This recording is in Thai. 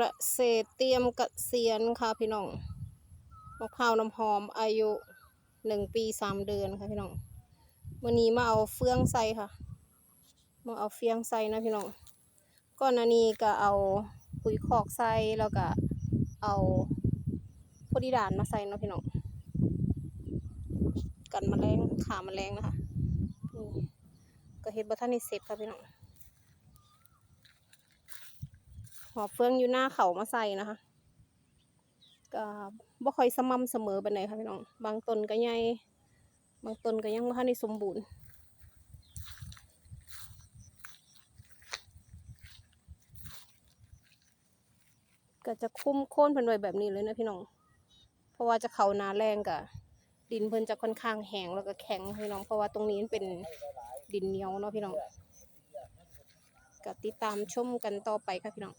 กระเษตเตรียมกระเกษียณค่ะพี่น้องมะพร้าวน้ำหอมอายุหนึ่งปีสามเดือนค่ะพี่น้องวันนี้มาเอาเฟืองใส่ค่ะ มาเอาเฟียงใส่นะพี่น้องก่อนหน้านี้ก็เอาปุ๋ยคอกใส่แล้วก็เอาโพดีดานมาใส่นะพี่น้องกันแมลงขาแมลงนะคะก็เฮ็ดบัทันได้เสร็จค่ะพี่น้อง ห อเฟืองอยู่หน้าเขามาใส่นะคะก็บ่ค่อยสม่ำเสมอไปานค่ะพี่น้อง บางต้นก็ใหญ่ บางต้นก็ยังบ่ทันได้สมบูรณ์ก็จะคุ้มโค่นเพิ่นไว้แบบนี้เลยนะพี่น้อง เพราะว่าจะเขานาแรงกะดินเพิ่นจะค่อนข้างแห้งแล้วก็แข็งพี่น้อง เพราะว่าตรงนี้เป็นดินเหนียวเนาะพี่น้องก็ติดตามชมกันต่อไปค่ะพี่น้อง